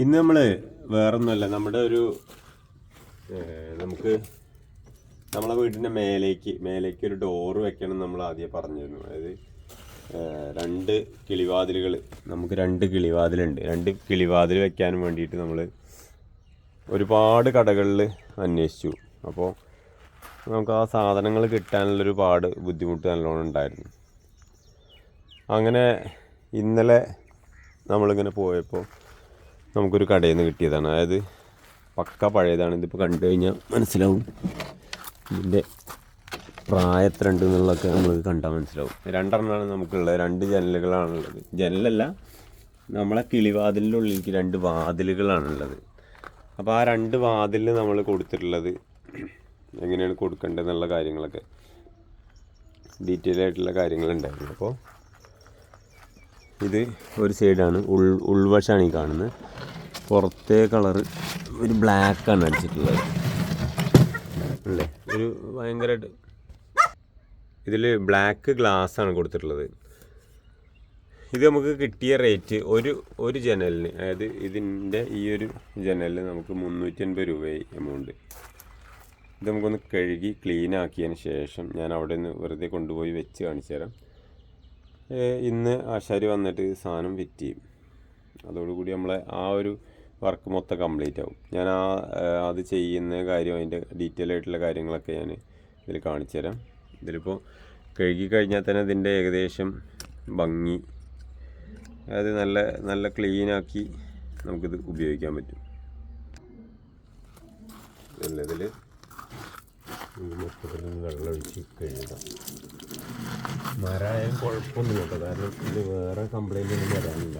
ഇന്ന് നമ്മൾ വേറൊന്നുമല്ല നമ്മുടെ ഒരു നമുക്ക് നമ്മളെ വീടിന്റെ മേലേക്ക് മേലേക്ക് ഒരു ഡോറ് വെക്കണം നമ്മൾ ആദ്യം പറഞ്ഞിരുന്നു അതായത് രണ്ട് കിളിവാതിലുകൾ നമുക്ക് രണ്ട് കിളിവാതിലുണ്ട്. രണ്ട് കിളിവാതിൽ വെക്കാൻ വേണ്ടിയിട്ട് നമ്മൾ ഒരുപാട് കടകളിൽ അന്വേഷിച്ചു. അപ്പോൾ നമുക്ക് ആ സാധനങ്ങൾ കിട്ടാനുള്ളൊരു പാട് ബുദ്ധിമുട്ട് നല്ലോണം ഉണ്ടായിരുന്നു. അങ്ങനെ ഇന്നലെ നമ്മളിങ്ങനെ പോയപ്പോൾ നമുക്കൊരു കടയിൽ നിന്ന് കിട്ടിയതാണ്. അതായത് പക്ക പഴയതാണ്. ഇതിപ്പോൾ കണ്ടു കഴിഞ്ഞാൽ മനസ്സിലാവും. ഇതിന്റെ പ്രായം എത്ര ഉണ്ട് എന്നുള്ളതൊക്കെ നമുക്ക് കണ്ടാൽ മനസ്സിലാവും. രണ്ടെണ്ണമാണ് നമുക്കുള്ളത്. രണ്ട് ജനലുകളാണുള്ളത്. ജനലല്ല നമ്മളെ കിളിവാതിലിന്റെ ഉള്ളിലേക്ക് രണ്ട് വാതിലുകളാണുള്ളത്. അപ്പോൾ ആ രണ്ട് വാതിലിന് നമ്മൾ കൊടുത്തിട്ടുള്ളത് എങ്ങനെയാണ് കൊടുക്കേണ്ടതെന്നുള്ള കാര്യങ്ങളൊക്കെ ഡീറ്റെയിൽ ആയിട്ടുള്ള കാര്യങ്ങളുണ്ടായിരുന്നു. അപ്പോൾ ഇത് ഒരു സൈഡാണ്. ഉൾ ഉൾവശമാണ് ഈ കാണുന്നത്. പുറത്തെ കളറ് ഒരു ബ്ലാക്കാണ് അടിച്ചിട്ടുള്ളത്. അല്ലേ? ഒരു ഭയങ്കരമായിട്ട് ഇതിൽ ബ്ലാക്ക് ഗ്ലാസ് ആണ് കൊടുത്തിട്ടുള്ളത്. ഇത് നമുക്ക് കിട്ടിയ റേറ്റ് ഒരു ഒരു ജനലിന് അതായത് ഇതിന്റെ ഈ ഒരു ജനലിന് നമുക്ക് മുന്നൂറ്റി അൻപത് രൂപയായി എമൗണ്ട് ഇത് നമുക്കൊന്ന് കഴുകി ക്ലീൻ ആക്കിയതിന് ശേഷം ഞാൻ അവിടെ നിന്ന് വെറുതെ കൊണ്ടുപോയി വെച്ച് കാണിച്ചു തരാം. ഇന്ന് ആശാരി വന്നിട്ട് സാധനം വിറ്റ് ചെയ്യും. അതോടുകൂടി നമ്മളെ ആ ഒരു വർക്ക് മൊത്തം കംപ്ലീറ്റ് ആവും. ഞാൻ ആ അത് ചെയ്യുന്ന കാര്യം അതിന്റെ ഡീറ്റെയിൽ ആയിട്ടുള്ള കാര്യങ്ങളൊക്കെ ഞാൻ ഇതിൽ കാണിച്ചു തരാം ഇതിലിപ്പോൾ കഴുകി കഴിഞ്ഞാൽ തന്നെ ഇതിന്റെ ഏകദേശം ഭംഗി അതായത് നല്ല നല്ല ക്ലീനാക്കി നമുക്കിത് ഉപയോഗിക്കാൻ പറ്റും. ഇതിൽ ഇതിൽ വെള്ളമൊഴിച്ച് കഴുകാം. മരമായാലും കുഴപ്പമൊന്നുമില്ല. കാരണം ഇത് വേറെ കംപ്ലൈന്റ് ഒന്നും വരാനില്ല.